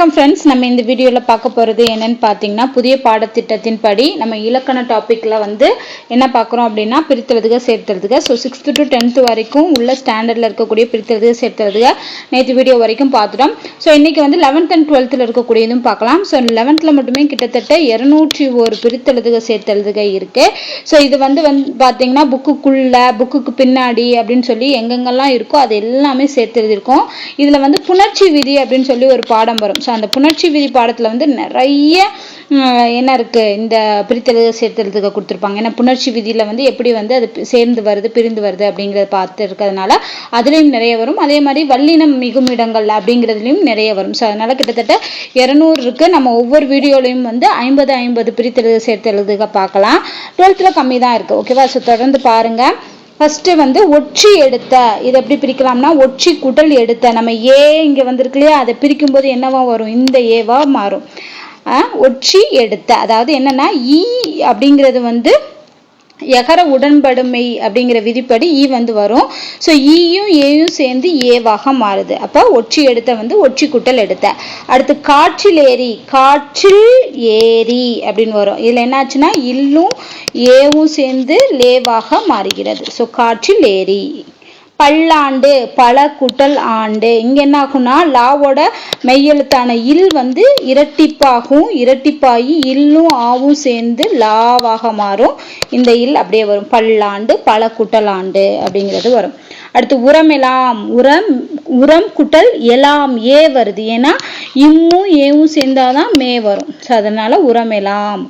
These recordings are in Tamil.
வணக்கம் ஃப்ரெண்ட்ஸ் நம்ம இந்த வீடியோவில் பார்க்க போகிறது என்னன்னு பார்த்தீங்கன்னா புதிய பாடத்திட்டத்தின் படி நம்ம இலக்கண டாப்பிக்கில் வந்து என்ன பார்க்குறோம் அப்படின்னா பிரித்தெழுதுக சேர்த்துறதுக ஸோ சிக்ஸ்த்து டு டென்த்து வரைக்கும் உள்ள ஸ்டாண்டர்டில் இருக்கக்கூடிய பிரித்தெழுதுக சேர்த்துறதுக நேற்று வீடியோ வரைக்கும் பார்த்துட்டோம். ஸோ இன்றைக்கி வந்து லெவன்த் அண்ட் டுவெல்த்தில் இருக்கக்கூடியதும் பார்க்கலாம். ஸோ லெவன்த்தில் மட்டுமே கிட்டத்தட்ட இரநூற்றி ஒரு பிரித்தெழுதுக சேர்த்தெழுதுக இருக்குது ஸோ இது வந்து வந்து பார்த்தீங்கன்னா புக்குக்குள்ளே புக்குக்கு பின்னாடி அப்படின்னு சொல்லி எங்கெங்கெல்லாம் இருக்கோ அது எல்லாமே சேர்த்து எழுதியிருக்கோம் இதில் வந்து புணர்ச்சி விதி அப்படின்னு சொல்லி ஒரு பாடம் வரும். ஸோ அந்த புணர்ச்சி விதி பாடத்தில் வந்து நிறைய என்ன இருக்குது இந்த பிரித்தெழுத சேர்த்தெழுதுக கொடுத்துருப்பாங்க. ஏன்னா புணர்ச்சி விதியில் வந்து எப்படி வந்து அது சேர்ந்து வருது பிரிந்து வருது அப்படிங்கிறத பார்த்து இருக்கிறதுனால அதுலேயும் நிறைய வரும். அதே மாதிரி வல்லினம் மிகும் இடங்கள் அப்படிங்கிறதுலையும் நிறைய வரும். ஸோ அதனால் கிட்டத்தட்ட இரநூறுக்கு நம்ம ஒவ்வொரு வீடியோலையும் வந்து ஐம்பது ஐம்பது பிரித்தெழுத சேர்த்தெழுதுக பார்க்கலாம். டுவெல்த்தில் கம்மி தான் இருக்குது ஓகேவா ஸோ தொடர்ந்து பாருங்கள் ஃபஸ்ட்டு வந்து ஒற்றி எடுத்த. இதை எப்படி பிரிக்கலாம்னா ஒற்றி குடல் எடுத்த. நம்ம ஏ இங்கே வந்திருக்கு இல்லையா? அதை பிரிக்கும்போது என்னவா வரும்? இந்த ஏவா மாறும். ஒற்றி எடுத்த. அதாவது என்னன்னா ஈ அப்படிங்கிறது வந்து எகர உடன்படுமை அப்படிங்கிற விதிப்படி ஈ வந்து வரும். ஸோ ஈயும் ஏயும் சேர்ந்து ஏவாக மாறுது. அப்போ ஒற்றி எடுத்த வந்து ஒற்றி குட்டல் எடுத்த. அடுத்து காற்றில் ஏரி காற்றில் ஏரி அப்படின்னு வரும். இதில் என்னாச்சுன்னா இல்லும் ஏவும் சேர்ந்து லேவாக மாறுகிறது. ஸோ காற்றில் ஏரி பல்லாண்டு பல குட்டல் ஆண்டு. இங்கே என்ன ஆகும்னா லாவோட மெய்யெழுத்தான இல் வந்து இரட்டிப்பாகும் இரட்டிப்பாகி இல்லும் ஆவும் சேர்ந்து லாவாக மாறும். இந்த இல் அப்படியே வரும். பல்லாண்டு பல குட்டல் ஆண்டு அப்படிங்கிறது வரும். அடுத்து உரமெலாம் உரம் உரம் குட்டல் எலாம் ஏ வருது. ஏன்னா இம்மும் ஏவும் சேர்ந்தாதான் மே வரும். ஸோ அதனால உரமெலாம்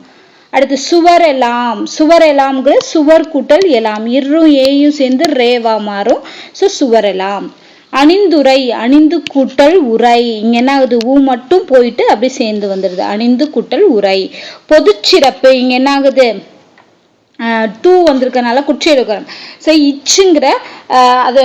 அடுத்து சுவர் எல்லாம் சுவர் எல்லாம்ங்கிற சுவர் கூட்டல் எல்லாம் இரும் ஏயும் சேர்ந்து ரேவா மாறும். ஸோ சுவர் எல்லாம் அணிந்துரை அணிந்து கூட்டல் உரை இங்க என்ன ஆகுது? ஊ மட்டும் போயிட்டு அப்படி சேர்ந்து வந்துடுது. அணிந்து கூட்டல் உரை பொதுச்சிறப்பு இங்க என்ன ஆகுது? டூ வந்திருக்கனால குற்றி ஸோ இச்சுங்கிற அதை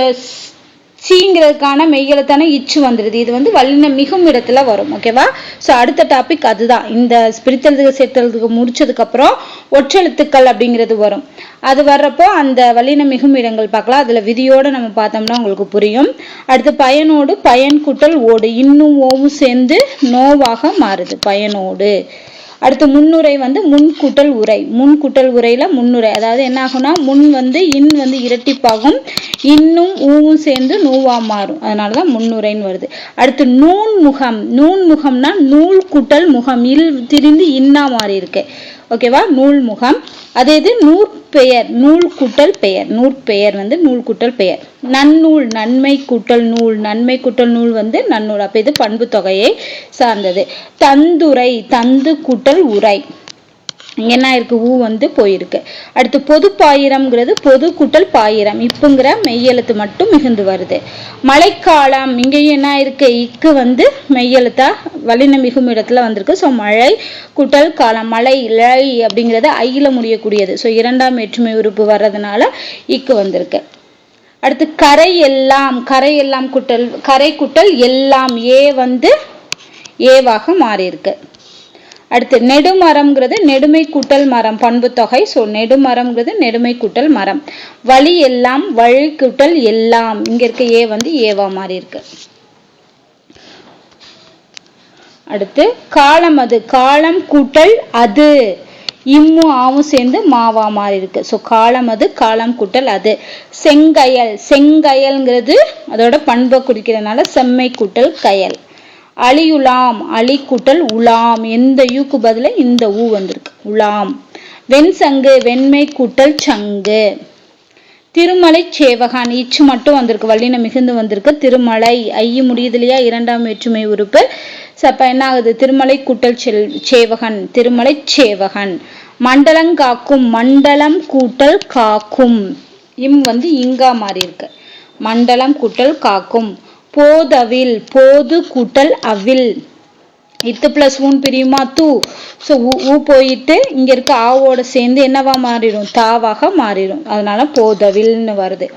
சீங்கிறதுக்கான மெய்யெழுத்தான இச்சு வந்துடுது இது வந்து வல்லின மிகும் இடத்துல வரும் ஓகேவா ஸோ அடுத்த டாபிக் அதுதான். இந்த பிரித்தெழுதுக சேர்த்தெழுதுக முடிச்சதுக்கப்புறம் ஒற்றெழுத்துக்கள் அப்படிங்கிறது வரும். அது வர்றப்போ அந்த வல்லின மிகும் இடங்கள் பார்க்கலாம். அதில் விதியோடு நம்ம பார்த்தோம்னா உங்களுக்கு புரியும். அடுத்து பயனோடு பயன் கூட்டல் ஓடு. இன்னும் ஓவும் சேர்ந்து நோவாக மாறுது. பயனோடு. அடுத்து முன்னுரை வந்து முன் கூட்டல் உரை. முன் கூட்டல் உரையில முன்னுரை. அதாவது என்ன ஆகும்னா முன் வந்து இன் வந்து இரட்டிப்பாகும். இன்னும் ஊவும் சேர்ந்து நூவா மாறும். அதனாலதான் முன்னுரைன்னு வருது. அடுத்து நூன் முகம் நூன் முகம்னா நூல் கூட்டல் முகம். இல் திரிந்து இன்னா மாறி இருக்கு ஓகேவா நூல் முகம். அதே இது நூற்பெயர் நூல் கூட்டல் பெயர். நூற்பெயர் வந்து நூல் கூட்டல் பெயர். நன்னூல் நன்மை கூட்டல் நூல். நன்மை கூட்டல் நூல் வந்து நன்னூல். அப்போ இது பண்பு தொகையை சார்ந்தது. தந்துரை தந்து கூட்டல் உரை. என்ன இருக்கு? ஊ வந்து போயிருக்கு. அடுத்து பொது பாயிரம்ங்கிறது பொது கூட்டல் பாயிரம். இப்புங்கிற மெய்யெழுத்து மட்டும் மிகுந்து வருது. மழைக்காலம் இங்கேயும் என்ன இருக்கு? இக்கு வந்து மெய்யெழுத்தா வலின மிகும் இடத்துல வந்திருக்கு. ஸோ மழை குட்டல் காலம் மழை இழை அப்படிங்கிறது ஐயில முடியக்கூடியது. ஸோ இரண்டாம் வேற்றுமை உறுப்பு வர்றதுனால இக்கு வந்திருக்கு. அடுத்து கரை எல்லாம் கரை எல்லாம் குட்டல் கரை குட்டல் எல்லாம் ஏ வந்து ஏவாக மாறியிருக்கு. அடுத்து நெடுமரம்ங்கிறது நெடுமை கூட்டல் மரம் பண்பு தொகை. ஸோ நெடுமரம்ங்கிறது நெடுமை கூட்டல் மரம். வழி எல்லாம் வழி கூட்டல் எல்லாம். இங்க இருக்க ஏ வந்து ஏவா மாறி இருக்கு. அடுத்து காலம் அது. காலம் கூட்டல் அது. இம்மு ஆவும் சேர்ந்து மாவா மாறி இருக்கு. ஸோ காலம் அது காலம் கூட்டல் அது. செங்கயல். செங்கயல்ங்கிறது அதோட பண்பை குறிக்கிறதுனால செம்மை கூட்டல் கயல். அழியுலாம் அழி கூட்டல் உலாம். எந்த யூக்கு பதில இந்த ஊ வந்திருக்கு. உலாம். வெண் சங்கு வெண்மை கூட்டல் சங்கு. திருமலை சேவகான் இச்சு மட்டும் வந்திருக்கு. வல்லின மிகுந்து வந்திருக்கு. திருமலை ஐய முடியுது இல்லையா இரண்டாம் வேற்றுமை உறுப்பு. சப்ப என்ன ஆகுது திருமலை கூட்டல் செல் சேவகன். திருமலை சேவகன். மண்டலம் காக்கும் மண்டலம் கூட்டல் காக்கும். இம் வந்து இங்கா மாறி இருக்கு மண்டலம் கூட்டல் காக்கும். போதவில் போது கூட்டல் அவில். இத்து பிளஸ் ஊன் பிரியுமா தூ. ஸோ ஊ போயிட்டு இங்க இருக்க ஆவோட சேர்ந்து என்னவா மாறிடும்? தாவாக மாறிடும். அதனால போதவில்னு வருது.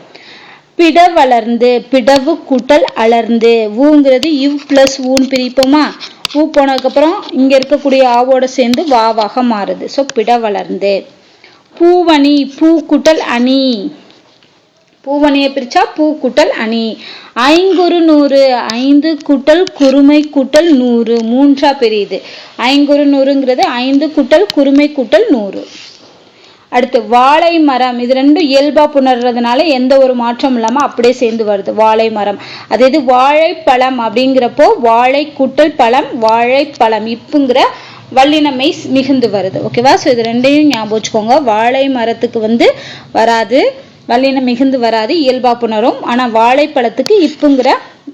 பிட வளர்ந்து பிடவு கூட்டல் அலர்ந்து. ஊங்கிறது இவ் பிளஸ் ஊன் பிரிப்போமா? ஊ போனதுக்கப்புறம் இங்க இருக்கக்கூடிய ஆவோட சேர்ந்து வாவாக மாறுது. ஸோ பிட வளர்ந்து. பூவணி பூ கூட்டல் அணி. பூவணியை பிரிச்சா பூ கூட்டல் அணி. ஐங்குறு நூறு ஐந்து குட்டல் குறுமை குட்டல் நூறு. மூன்றா பெரியது. ஐங்குறு நூறுங்கிறது ஐந்து குட்டல் குறுமை குட்டல் நூறு. அடுத்து வாழை மரம். இது ரெண்டும் இயல்பாக புணர்றதுனால எந்த ஒரு மாற்றம் இல்லாமல் அப்படியே சேர்ந்து வருது. வாழை மரம். அதே இது வாழைப்பழம் அப்படிங்கிறப்போ வாழை குட்டல் பழம் வாழைப்பழம் இப்புங்கிற வல்லினமை மிகுந்து வருது. ஓகேவா ஸோ இது ரெண்டையும் ஞாபகம் வச்சுக்கோங்க. வாழை மரத்துக்கு வந்து வராது. வல்லினம் மிகுந்து வராது இயல்பா புணரும். ஆனா வாழைப்பழத்துக்கு இப்புங்கிற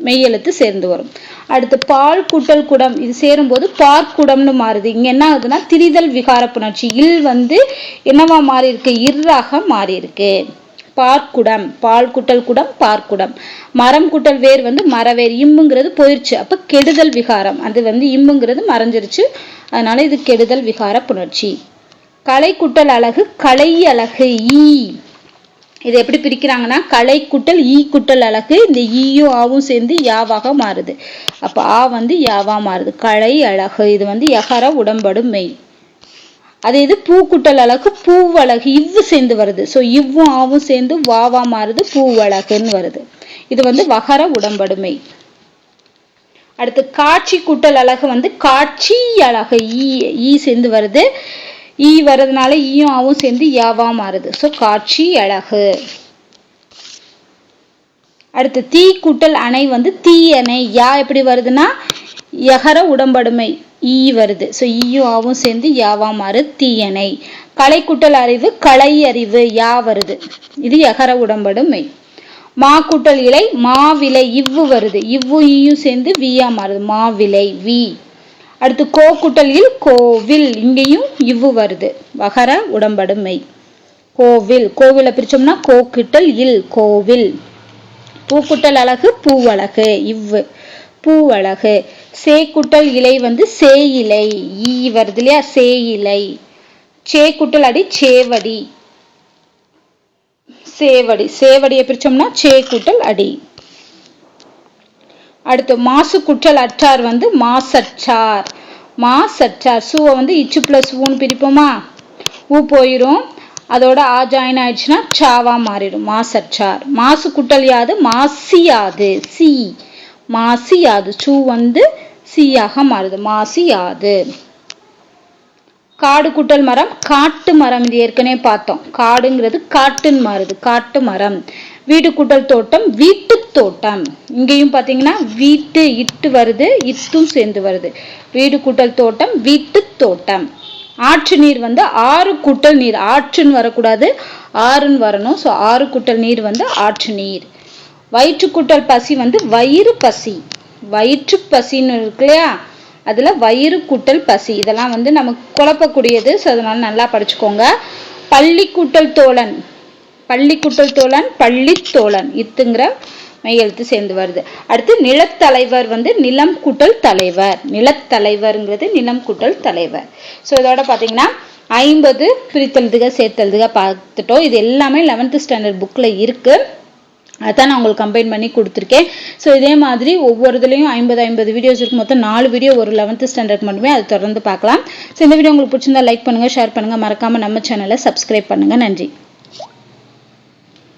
மெய்யெழுத்து சேர்ந்து வரும். அடுத்து பால் கூட்டல் குடம் இது சேரும்போது பார்க்குடம்னு மாறுது. இங்க என்ன ஆகுதுன்னா திரிதல் விகார புணர்ச்சி. இல் வந்து என்னவா மாறி இருக்கு இர்ராக மாறி இருக்கு பார்க்குடம் பால் குட்டல் குடம் பார்க்குடம் மரம் குட்டல் வேர் வந்து மரவேர். இம்புங்கிறது போயிருச்சு. அப்போ கெடுதல் விகாரம். அது வந்து இம்புங்கிறது மறைஞ்சிருச்சு. அதனால இது கெடுதல் விகார புணர்ச்சி. கலை குட்டல் அழகு கலை அழகு ஈ. இது எப்படி பிரிக்கிறாங்கன்னா கலை குட்டல் ஈ குட்டல் அழகு இந்த ஈயும் ஆவும் சேர்ந்து யாவாக மாறுது. அப்ப ஆ வந்து யாவா மாறுது. கலை அழகு இது வந்து யகர உடம்படும் மெய். அதே இது பூக்குட்டல் அழகு பூவழகு இவ்வு சேர்ந்து வருது. ஸோ இவ்வும் ஆவும் சேர்ந்து வாவா மாறுது பூவழகுன்னு வருது. இது வந்து வகர உடம்படுமை அடுத்து காட்சி குட்டல் அழகு வந்து காட்சி அழகு ஈ ஈ சேர்ந்து வருது. ஈ வர்றதுனால ஈயும் ஆவும் சேர்ந்து யாவா மாறுது. ஸோ காட்சி அழகு. அடுத்து தீ கூட்டல் அணை வந்து தீ அணை. யா எப்படி வருதுன்னா எகர உடம்படுமை ஈ வருது. ஸோ ஈயும் ஆவும் சேர்ந்து யாவா மாறு தீயணை கலை கூட்டல் அறிவு கலை அறிவு யா வருது. இது எகர உடம்படுமை. மா கூட்டல் இலை மாவிலை இவ்வு வருது. இவ்வு ஈயும் சேர்ந்து வியா மாறுது. மாவிலை வி. அடுத்து கோ இல் கோவில். இங்கேயும் இவ்வு வருது. வகர உடம்படுமை கோவில். கோவிலை பிரிச்சோம்னா கோ கிட்டல் இல் கோவில். பூக்குட்டல் அழகு பூவழகு. இவ்வு. பூவழகு. சேக்குட்டல் இலை வந்து சேயிலை. ஈ வருது இல்லையா? சேயிலை. சேக்குட்டல் அடி சேவடி. சேவடி. சேவடியை பிரிச்சோம்னா சேக்குட்டல் அடி. அடுத்து மாசு குற்றல் அற்றார் வந்து மாசற்றார். மாசற்றார். சூவை வந்து இச்சு பிளஸ் ஊன்னு பிரிப்போமா? ஊ போயிடும் அதோட ஆ ஜாயின் ஆயிடுச்சுன்னா சாவா மாறிடும். மாசற்றார். மாசு குட்டல் யாது? மாசியாது. சி. மாசியாது. சூ வந்து சீயாக மாறுது. மாசியாது. காடு குட்டல் மரம். காட்டு மரம். இது ஏற்கனவே பார்த்தோம். காடுங்கிறது காட்டுன்னு மாறுது. காட்டு மரம். வீடு கூட்டல் தோட்டம் வீட்டு தோட்டம். இங்கேயும் பார்த்தீங்கன்னா வீட்டு இட்டு வருது இத்தும் சேர்ந்து வருது. வீடு கூட்டல் தோட்டம் வீட்டு தோட்டம். ஆற்று நீர் வந்து ஆறு குட்டல் நீர். ஆற்றுன்னு வரக்கூடாது ஆறுன்னு வரணும். ஸோ ஆறு குட்டல் நீர் வந்து ஆற்று நீர். வயிற்று குட்டல் பசி வந்து வயிறு பசி. வயிற்று பசின்னு இருக்கு இல்லையா? அதில் வயிறு கூட்டல் பசி. இதெல்லாம் வந்து நமக்கு குழப்பக்கூடியது. ஸோ அதனால நல்லா படிச்சுக்கோங்க. பள்ளி கூட்டல் தோழன். பள்ளி கூட்டல் தோழன் பள்ளி தோழன். இத்துங்கிற மெய்யெழுத்து சேர்ந்து வருது. அடுத்து நிலத்தலைவர் வந்து நிலம் கூட்டல் தலைவர். நிலத்தலைவருங்கிறது நிலம் கூட்டல் தலைவர். ஸோ இதோட பார்த்தீங்கன்னா ஐம்பது பிரித்தெழுதுக சேர்த்தெழுதுக பார்த்துட்டோம். இது எல்லாமே லெவன்த்து ஸ்டாண்டர்ட் புக்கில் இருக்குது அதான் நான் உங்களுக்கு கம்பைன் பண்ணி கொடுத்துருக்கேன். ஸோ இதே மாதிரி ஒவ்வொரு இதுலேயும் ஐம்பது ஐம்பது வீடியோஸ் இருக்கும் மொத்தம் நாலு வீடியோ ஒரு லெவன்த்து ஸ்டாண்டர்ட் மட்டுமே அது தொடர்ந்து பார்க்கலாம். ஸோ இந்த வீடியோ உங்களுக்கு பிடிச்சிருந்தா லைக் பண்ணுங்கள் ஷேர் பண்ணுங்கள் மறக்காமல் நம்ம சேனலை சப்ஸ்கிரைப் பண்ணுங்கள் நன்றி.